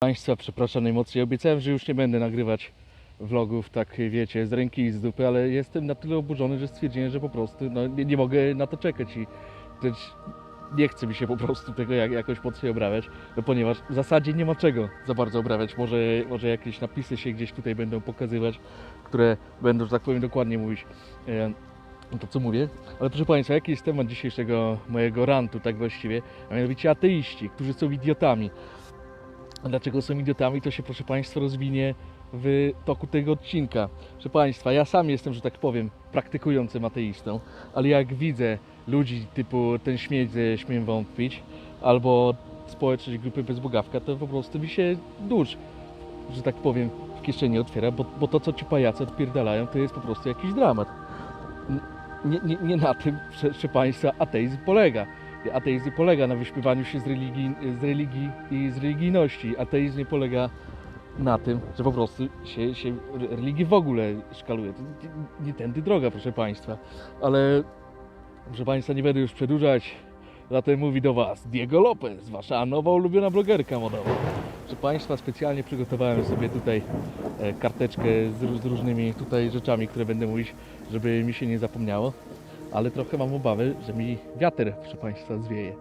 Państwa, przepraszam najmocniej. Obiecałem, że już nie będę nagrywać vlogów, tak wiecie, z ręki i z dupy, ale jestem na tyle oburzony, że stwierdziłem, że po prostu no, nie, nie mogę na to czekać i też nie chce mi się po prostu tego jak, jakoś mocniej obrabiać, no, ponieważ w zasadzie nie ma czego za bardzo obrabiać. Może, może jakieś napisy się gdzieś tutaj będą pokazywać, które będą, że tak powiem, dokładnie mówić e, to, co mówię. Ale proszę Państwa, jaki jest temat dzisiejszego mojego rantu, tak właściwie? A mianowicie ateiści, którzy są idiotami. Dlaczego są idiotami, to się proszę Państwa rozwinie w toku tego odcinka. Proszę Państwa, ja sam jestem, że tak powiem, praktykującym ateistą, ale jak widzę ludzi typu ten śmieć ze śmiem wątpić, albo społeczność grupy Bezbogawka, to po prostu mi się dusz, że tak powiem, w kieszeni otwiera, bo, bo to, co ci pajacy odpierdalają, to jest po prostu jakiś dramat. Nie, nie, nie na tym, proszę Państwa, ateizm polega. Ateizm polega na wyśpiewaniu się z religii, z religii i z religijności. Ateizm nie polega na tym, że po prostu się, się w ogóle szkaluje. To nie, nie tędy droga, proszę Państwa. Ale, proszę Państwa, nie będę już przedłużać. Zatem mówi do Was Diego Lopez, Wasza nowa ulubiona blogerka modowa. Proszę Państwa, specjalnie przygotowałem sobie tutaj e, karteczkę z, z różnymi tutaj rzeczami, które będę mówić, żeby mi się nie zapomniało. Ale trochę mam obawy, że mi wiatr, proszę Państwa, zwieje.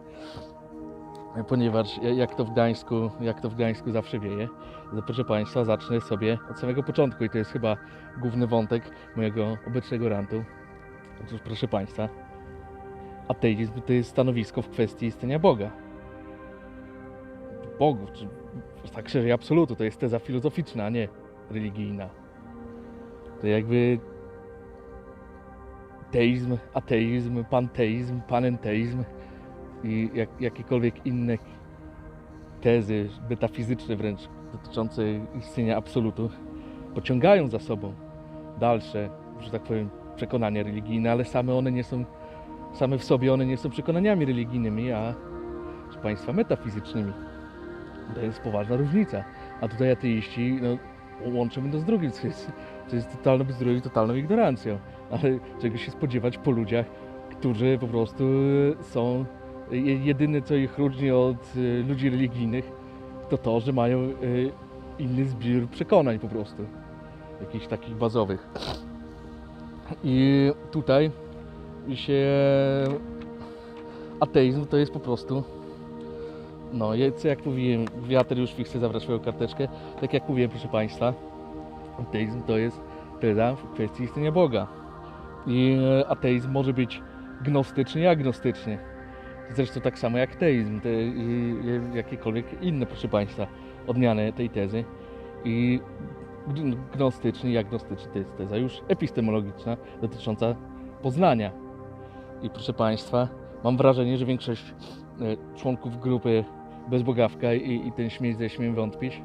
Ponieważ ja- jak to w Gdańsku, jak to w Gdańsku zawsze wieje, to proszę Państwa, zacznę sobie od samego początku i to jest chyba główny wątek mojego obecnego rantu. Otóż proszę Państwa, ateizm to jest stanowisko w kwestii istnienia Boga. Bogów, czy tak szerzej absolutu, to jest teza filozoficzna, a nie religijna. To jakby teizm, ateizm, panteizm, panenteizm i jak, jakiekolwiek inne tezy metafizyczne wręcz dotyczące istnienia absolutu pociągają za sobą dalsze, że tak powiem, przekonania religijne, ale same one nie są, same w sobie one nie są przekonaniami religijnymi, a Państwa metafizycznymi. To jest poważna różnica. A tutaj ateiści no, łączą jedno z drugim, co jest, co jest totalną bzdurą i totalną ignorancją. Ale czego się spodziewać po ludziach, którzy po prostu są je- jedyne co ich różni od y, ludzi religijnych, to to, że mają inny zbiór przekonań po prostu. Jakichś takich bazowych. I tutaj się ateizm to jest po prostu no, jak mówiłem, wiatr już chce zabrać swoją karteczkę. Tak jak mówiłem, proszę Państwa, ateizm to jest teza w kwestii istnienia Boga. I e, ateizm może być gnostyczny i agnostyczny. Zresztą tak samo jak teizm, te, i, jakiekolwiek inne, proszę Państwa, odmiany tej tezy. I gn- gnostyczny i agnostyczny to jest teza już epistemologiczna, dotycząca poznania. I proszę Państwa, mam wrażenie, że większość e, członków grupy Bezbogawka i, i ten śmieć ze śmiem wątpić,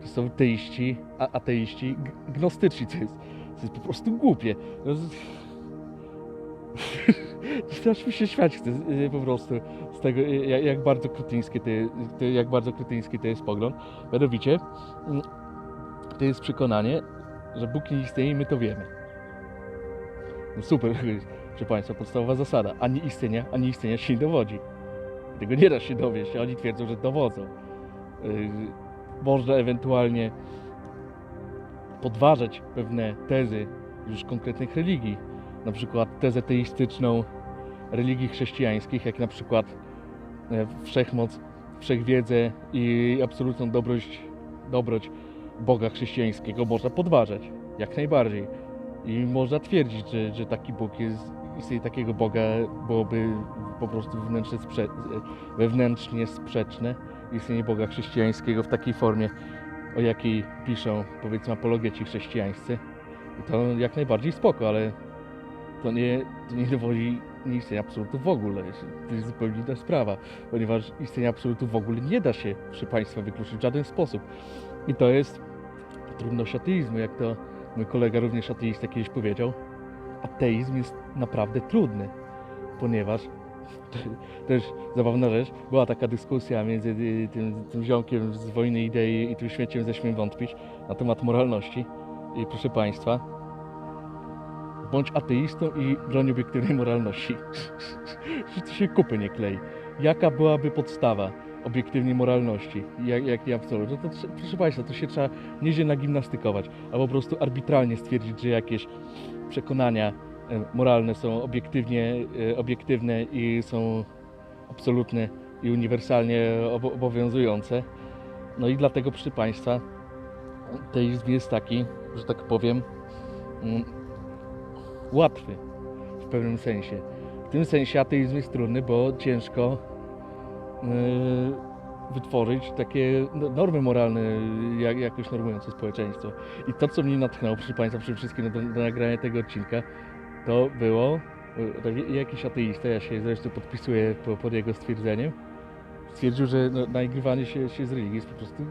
to są teiści, a ateiści gnostyczni, to jest, to jest po prostu głupie. No, mi się śmiać chce po prostu z tego, jak, jak bardzo kretyński to, jak bardzo kretyński to jest pogląd. Mianowicie, mm, to jest przekonanie, że Bóg nie istnieje i my to wiemy. No super, proszę Państwa, podstawowa zasada. Ani istnienia, ani istnienia się nie dowodzi. Tego nie da się dowieść, oni twierdzą, że dowodzą. Yy, można ewentualnie podważać pewne tezy już konkretnych religii, na przykład tezę teistyczną religii chrześcijańskich, jak na przykład e, wszechmoc, wszechwiedzę i absolutną dobrość, dobroć Boga chrześcijańskiego można podważać, jak najbardziej. I można twierdzić, że, że taki Bóg jest, istnienie takiego Boga byłoby po prostu wewnętrznie, sprze, wewnętrznie sprzeczne. Istnienie Boga chrześcijańskiego w takiej formie, o jakiej piszą powiedzmy apologeci chrześcijańscy. I to jak najbardziej spoko, ale to nie, to nie dowodzi nie istnienia absolutu w ogóle. To jest zupełnie inna sprawa, ponieważ istnienia absolutu w ogóle nie da się, proszę Państwa, wykluczyć w żaden sposób. I to jest trudność ateizmu, jak to mój kolega również ateista kiedyś powiedział. Ateizm jest naprawdę trudny, ponieważ też zabawna rzecz, była taka dyskusja między y, tym, tym ziomkiem z Wojny Idei i tym śmieciem ze Śmiem Wątpić na temat moralności. I proszę Państwa, bądź ateistą i broń obiektywnej moralności. To się kupy nie klei. Jaka byłaby podstawa? obiektywnie moralności, jak, jak nie absolut, no to trze- proszę Państwa, to się trzeba nieźle nagimnastykować, albo po prostu arbitralnie stwierdzić, że jakieś przekonania e, moralne są obiektywnie, e, obiektywne i są absolutne i uniwersalnie obo- obowiązujące. No i dlatego, proszę Państwa, teizm jest taki, że tak powiem, mm, łatwy w pewnym sensie. W tym sensie ateizm jest trudny, bo ciężko yy, wytworzyć takie no, normy moralne, jak, jakoś normujące społeczeństwo. I to, co mnie natchnęło, proszę Państwa, przede wszystkim do, do nagrania tego odcinka, to było, yy, tak, jakiś ateista, ja się zresztą podpisuję po, pod jego stwierdzeniem, stwierdził, że no, nagrywanie się, się z religii jest po prostu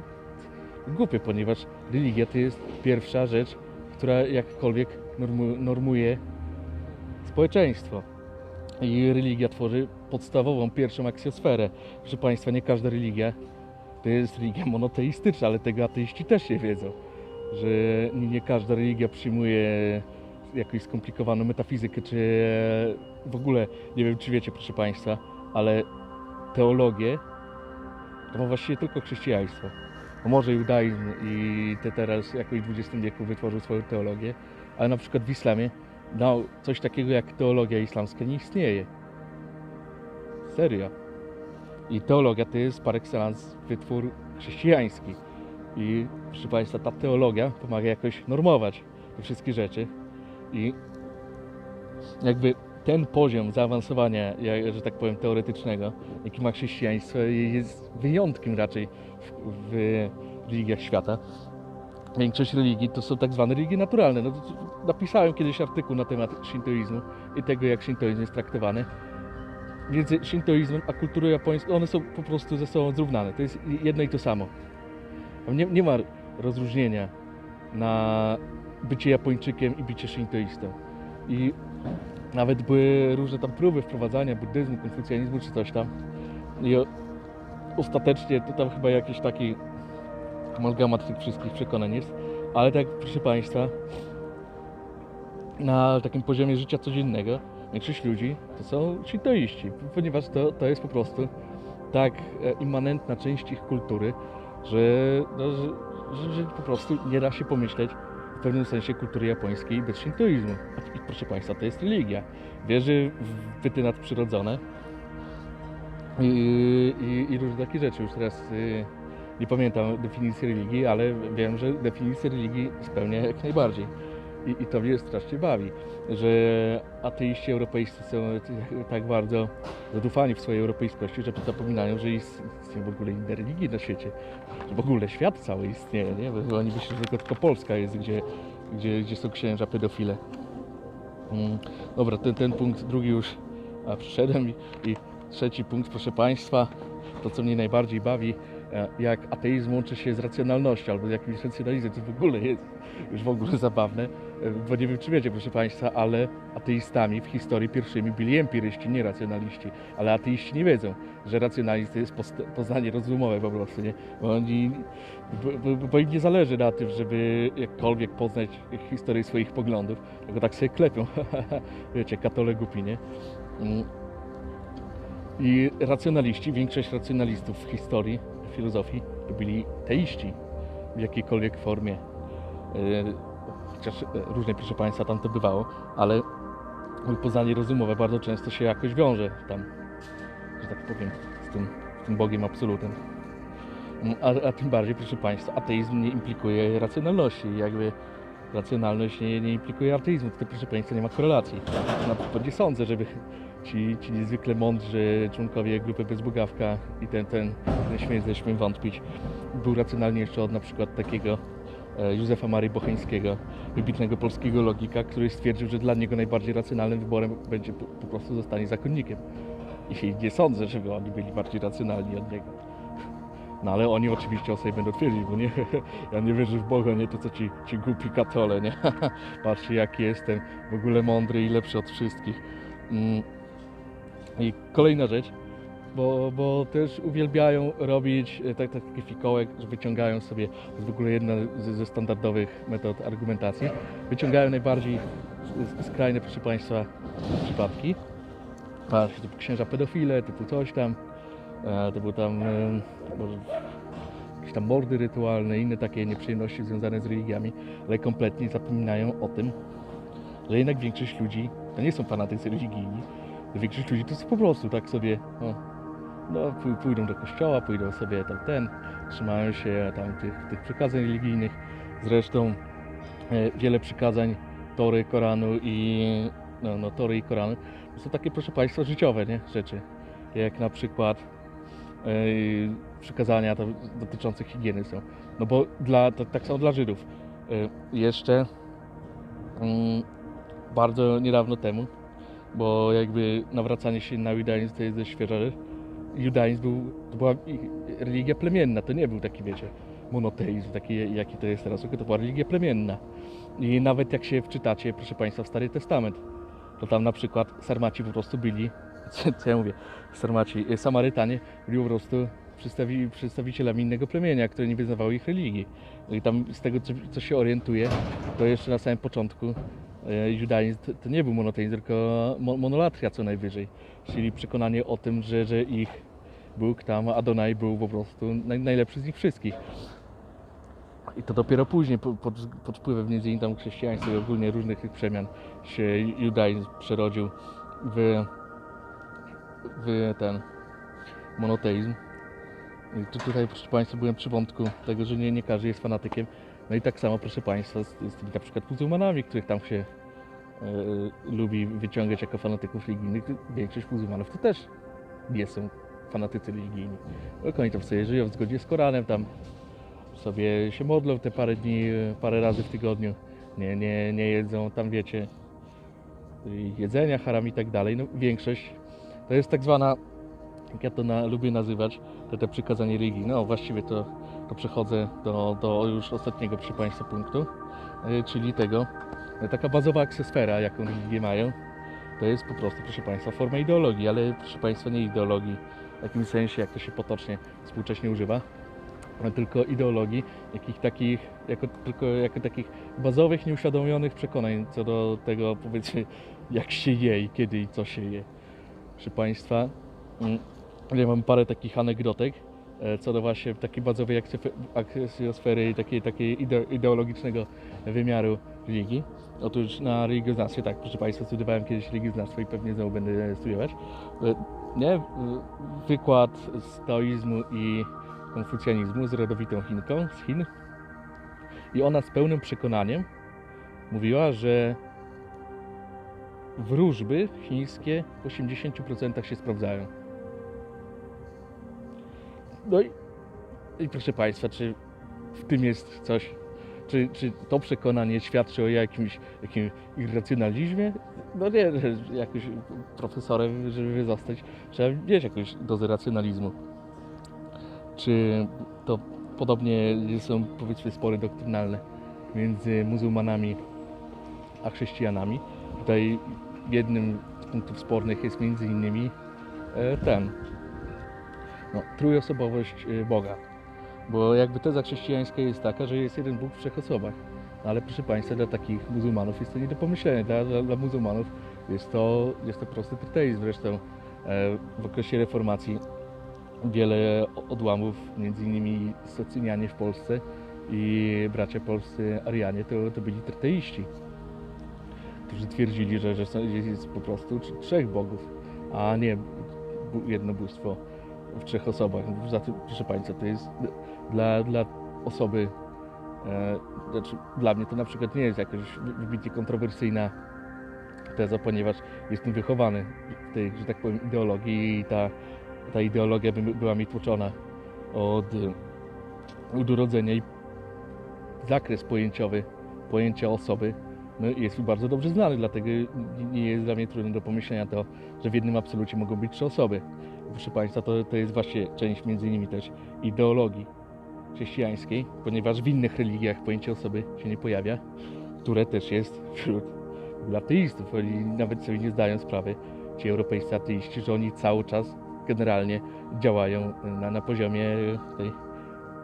głupie, ponieważ religia to jest pierwsza rzecz, która jakkolwiek normu, normuje społeczeństwo. I religia tworzy podstawową, pierwszą aksjosferę. Proszę Państwa, nie każda religia to jest religia monoteistyczna, ale tego ateiści też nie wiedzą, że nie, nie każda religia przyjmuje jakąś skomplikowaną metafizykę, czy w ogóle, nie wiem czy wiecie, proszę Państwa, ale teologię to ma właściwie tylko chrześcijaństwo. No może judaizm i te teraz jakoś w XX wieku wytworzył swoją teologię, ale na przykład w islamie no, coś takiego jak teologia islamska nie istnieje. Serio. I teologia to jest par excellence wytwór chrześcijański. I proszę Państwa, ta teologia pomaga jakoś normować te wszystkie rzeczy. I jakby ten poziom zaawansowania, że tak powiem, teoretycznego, jaki ma chrześcijaństwo, jest wyjątkiem raczej w, w religiach świata. Większość religii to są tak zwane religie naturalne. No, napisałem kiedyś artykuł na temat shintoizmu i tego, jak shintoizm jest traktowany. Między shintoizmem a kulturą japońską, one są po prostu ze sobą zrównane. To jest jedno i to samo. Nie, nie ma rozróżnienia na bycie Japończykiem i bycie shintoistą. I nawet były różne tam próby wprowadzania buddyzmu, konfucjanizmu czy coś tam. I ostatecznie to tam chyba jakiś taki amalgamat tych wszystkich przekonań jest. Ale tak, proszę Państwa, na takim poziomie życia codziennego większość ludzi to są shintoiści, ponieważ to, to jest po prostu tak e, immanentna część ich kultury, że, no, że, że, po prostu nie da się pomyśleć w pewnym sensie kultury japońskiej bez shintoizmu. I proszę Państwa, to jest religia. Wierzy w byty nadprzyrodzone i, i, i różne takie rzeczy. Już teraz y, nie pamiętam definicji religii, ale wiem, że definicję religii spełnia jak najbardziej. I, I to mnie strasznie bawi, że ateiści europejscy są tak bardzo zadufani w swojej europejskości, że zapominają, że ist- istnieją w ogóle inne religie na świecie, że w ogóle świat cały istnieje, nie? Bo oni myślą, że tylko, tylko Polska jest, gdzie, gdzie, gdzie są księża pedofile. Mm, dobra, ten, ten punkt drugi już a, przyszedłem i, i trzeci punkt, proszę Państwa, to co mnie najbardziej bawi, e, jak ateizm łączy się z racjonalnością albo z jakimś racjonalizmem, to w ogóle jest już w ogóle zabawne, bo nie wiem czy wiecie, proszę Państwa, ale ateistami w historii pierwszymi byli empiryści, nie racjonaliści, ale ateiści nie wiedzą, że racjonalizm to jest poznanie rozumowe po prostu, nie? Bo oni, bo, bo, im nie zależy na tym, żeby jakkolwiek poznać historię swoich poglądów, tylko tak sobie klepią, wiecie, katole głupi, nie? Mm. I racjonaliści, większość racjonalistów w historii, w filozofii, byli teiści w jakiejkolwiek formie. Chociaż e, różnie, proszę Państwa, tam to bywało, ale poznanie rozumowe bardzo często się jakoś wiąże tam, że tak powiem, z tym, z tym Bogiem absolutem. Mm, A, a tym bardziej, proszę Państwa, ateizm nie implikuje racjonalności. Jakby racjonalność nie, nie implikuje ateizmu. Tutaj, proszę Państwa, nie ma korelacji. Na przykład nie sądzę, żeby ci, ci niezwykle mądrzy członkowie grupy Bezbogawka i ten, ten, ten śmiem, śmiem wątpić, był racjonalniejszy od na przykład takiego Józefa Marii Bocheńskiego, wybitnego polskiego logika, który stwierdził, że dla niego najbardziej racjonalnym wyborem będzie po, po prostu zostanie zakonnikiem. I nie sądzę, żeby oni byli bardziej racjonalni od niego. No ale oni oczywiście o sobie będą twierdzić, bo nie, ja nie wierzę w Boga, nie to co ci, ci głupi katole, nie? Patrzcie jaki jestem, w ogóle mądry i lepszy od wszystkich. Mm. I kolejna rzecz, bo, bo też uwielbiają robić e, tak, taki fikołek, że wyciągają sobie, to jest w ogóle jedna ze, ze standardowych metod argumentacji, wyciągają najbardziej skrajne, proszę Państwa, przypadki. Patrzcie, typu księża pedofile, typu coś tam, E, To były tam e, może jakieś tam mordy rytualne, inne takie nieprzyjemności związane z religiami, ale kompletnie zapominają o tym, że jednak większość ludzi to nie są fanatycy religijni. Większość ludzi to jest po prostu tak sobie, o, no pój- pójdą do kościoła, pójdą sobie tam ten, trzymają się tam tych, tych przykazań religijnych. Zresztą e, wiele przykazań Tory, Koranu i no, no Tory i Koranu to są takie, proszę Państwa, życiowe nie? rzeczy. Jak na przykład e, przykazania to, dotyczące higieny są. No bo dla, to, tak samo dla Żydów. E, jeszcze mm, bardzo niedawno temu, bo jakby nawracanie się na judaizm to jest świeża rzecz. Judaizm był, to była religia plemienna, to nie był taki, wiecie, monoteizm, taki jaki to jest teraz, tylko to była religia plemienna. I nawet jak się wczytacie, proszę Państwa, w Stary Testament, to tam na przykład Sarmaci po prostu byli, co, co ja mówię, Sarmaci, e, Samarytanie byli po prostu przedstawi, przedstawicielami innego plemienia, które nie wyznawały ich religii. No i tam z tego, co, co się orientuję, to jeszcze na samym początku e, judaizm to, nie był monoteizm, tylko mo, monolatria co najwyżej. Czyli przekonanie o tym, że, że ich Bóg tam, Adonai był po prostu naj, najlepszy z nich wszystkich. I to dopiero później, po- pod, pod wpływem między innymi tam chrześcijaństwa i ogólnie różnych tych przemian się judaizm przerodził w, w ten monoteizm. I tu, tutaj, proszę Państwa, byłem przy wątku tego, że nie, nie każdy jest fanatykiem. No i tak samo, proszę Państwa, z, z tymi na przykład muzułmanami, których tam się e, lubi wyciągać jako fanatyków religijnych. Większość muzułmanów to też nie są fanatycy religijni. Tylko oni tam sobie żyją w zgodzie z Koranem, tam sobie się modlą te parę dni, e, parę razy w tygodniu. Nie, nie, nie jedzą tam, wiecie, jedzenia, haram i tak dalej. No, większość to jest tak zwana, jak ja to na, lubię nazywać, to te przykazanie religii. No właściwie to, to przechodzę do, do już ostatniego przy Państwa punktu, y, czyli tego, y, taka bazowa aksesfera, jaką religie mają, to jest po prostu, proszę Państwa, forma ideologii, ale proszę Państwa, nie ideologii w takim sensie, jak to się potocznie współcześnie używa, tylko ideologii, jakich takich, jako, tylko jako takich bazowych, nieuświadomionych przekonań co do tego, powiedzmy, jak się je i kiedy i co się je. Proszę Państwa, mm, ja mam parę takich anegdotek co do właśnie takiej bazowej aksjosfery i takiej, takiej ide- ideologicznego wymiaru religii. Otóż na religioznawstwie, tak, proszę Państwa, studiowałem kiedyś religioznawstwo i pewnie znowu będę studiować. E, Nie, e, wykład stoizmu i konfucjanizmu z rodowitą Chinką z Chin. I ona z pełnym przekonaniem mówiła, że wróżby chińskie w 80% się sprawdzają. No i, i proszę Państwa, czy w tym jest coś, czy, czy to przekonanie świadczy o jakimś, jakimś irracjonalizmie? No nie, jakoś profesorem, żeby zostać, trzeba mieć jakąś dozę racjonalizmu. Czy to podobnie są powiedzmy spory doktrynalne między muzułmanami a chrześcijanami? Tutaj jednym z punktów spornych jest między innymi e, ten, no, trójosobowość e, Boga. Bo jakby teza chrześcijańska jest taka, że jest jeden Bóg w trzech osobach. No, ale proszę Państwa, dla takich muzułmanów jest to nie do pomyślenia. Dla, dla, dla muzułmanów jest to, jest to prosty tryteizm. Zresztą e, w okresie reformacji wiele odłamów, między innymi Socynianie w Polsce i bracia polscy Arianie, to, to byli tryteiści, którzy twierdzili, że, że jest po prostu trz- trzech bogów, a nie jedno bóstwo w trzech osobach. Zatem, proszę Państwa, to jest dla, dla osoby, e, znaczy dla mnie to na przykład nie jest jakoś wy- wybitnie kontrowersyjna teza, ponieważ jestem wychowany w tej, że tak powiem, ideologii i ta, ta ideologia by, była mi tłoczona od, od urodzenia i zakres pojęciowy, pojęcia osoby no, jest mi bardzo dobrze znany, dlatego nie jest dla mnie trudne do pomyślenia to, że w jednym absolucie mogą być trzy osoby. Proszę Państwa, to, to jest właśnie część między innymi też ideologii chrześcijańskiej, ponieważ w innych religiach pojęcie osoby się nie pojawia, które też jest wśród ateistów. Oni nawet sobie nie zdają sprawy, ci europejscy ateiści, że oni cały czas generalnie działają na, na poziomie tej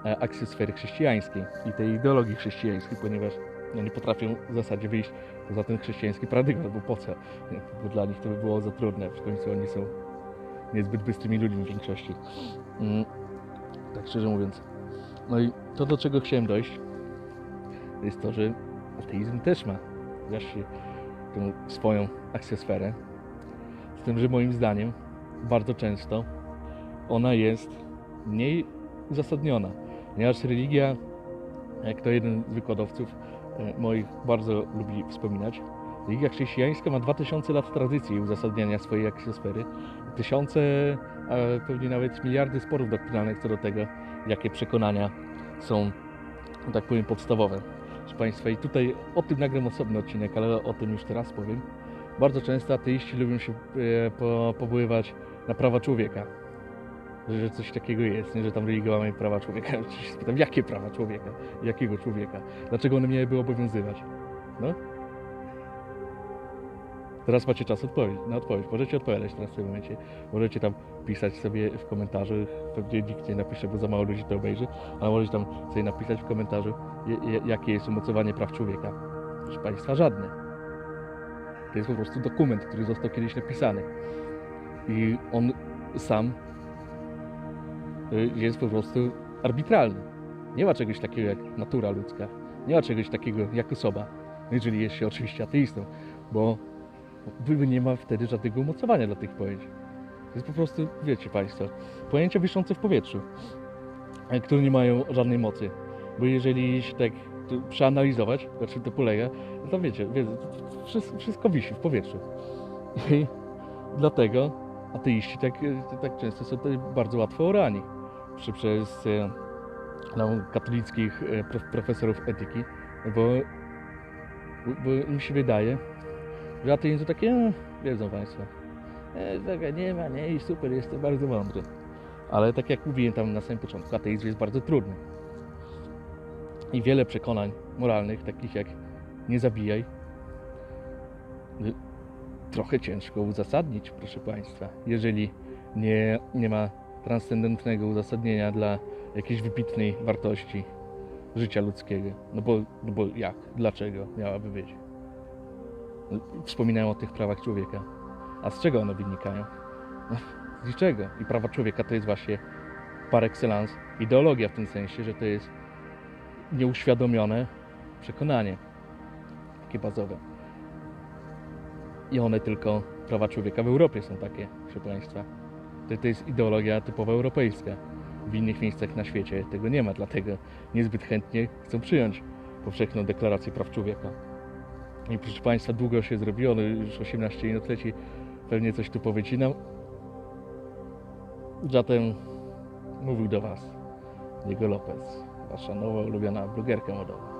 e, aksjosfery chrześcijańskiej i tej ideologii chrześcijańskiej, ponieważ no, nie potrafią w zasadzie wyjść poza ten chrześcijański paradygmat, bo po co? Bo dla nich to by było za trudne, w końcu oni są niezbyt bystrymi ludźmi w większości. Mm, tak szczerze mówiąc. No i to, do czego chciałem dojść, to jest to, że ateizm też ma właśnie tą swoją akcjosferę. Z tym, że moim zdaniem bardzo często ona jest mniej uzasadniona, ponieważ religia, jak to jeden z wykładowców e, moich bardzo lubi wspominać, religia chrześcijańska ma 2000 lat tradycji uzasadniania swojej akcjosfery, tysiące, a pewnie nawet miliardy sporów doktrynalnych co do tego, jakie przekonania są, tak powiem, podstawowe. Proszę Państwa, i tutaj o tym nagram osobny odcinek, ale o tym już teraz powiem. Bardzo często ateiści lubią się e, po, powoływać na prawa człowieka. Że, coś takiego jest, nie? że tam religia łamie prawa człowieka. Oczywiście spytam, jakie prawa człowieka? Jakiego człowieka? Dlaczego one miałyby obowiązywać? No? Teraz macie czas odpowiedź, na odpowiedź. Możecie odpowiadać teraz w tym momencie. Możecie tam pisać sobie w komentarzu. Pewnie nikt nie napisze, bo za mało ludzi to obejrzy. Ale możecie tam sobie napisać w komentarzu, jakie jest umocowanie praw człowieka. Proszę Państwa, żadne. To jest po prostu dokument, który został kiedyś napisany. I on sam y, jest po prostu arbitralny. Nie ma czegoś takiego jak natura ludzka. Nie ma czegoś takiego jak osoba. Jeżeli jest się oczywiście ateistą, bo nie ma wtedy żadnego umocowania dla tych pojęć. To jest po prostu, wiecie Państwo, pojęcia wiszące w powietrzu, e, które nie mają żadnej mocy. Bo jeżeli się tak przeanalizować, na czym to polega, no to wiecie, wiecie wszystko, wisi w powietrzu. I dlatego ateiści tak, e, tak często są bardzo łatwo orani przez e, no, katolickich prof, profesorów etyki, bo, bo im się wydaje, ateizm to takie, e, wiedzą Państwo, e, nie ma, nie, i super, jestem bardzo mądry. Ale tak jak mówiłem tam na samym początku, ateizm jest bardzo trudny. I wiele przekonań moralnych, takich jak nie zabijaj, trochę ciężko uzasadnić, proszę Państwa, jeżeli nie, nie ma transcendentnego uzasadnienia dla jakiejś wybitnej wartości życia ludzkiego. No bo, no bo jak? Dlaczego miałaby być? Wspominają o tych prawach człowieka. A z czego one wynikają? No, z niczego. I prawa człowieka to jest właśnie par excellence ideologia w tym sensie, że to jest nieuświadomione przekonanie. Takie bazowe. I one tylko, prawa człowieka w Europie są takie, proszę Państwa. To, to jest ideologia typowo europejska. W innych miejscach na świecie tego nie ma, dlatego niezbyt chętnie chcą przyjąć powszechną deklarację praw człowieka. I proszę Państwa, długo się zrobiło, no już 18 minut leci, pewnie coś tu powycinam. Zatem mówił do Was Diego Lopez, Wasza nowa ulubiona blogerka modowa.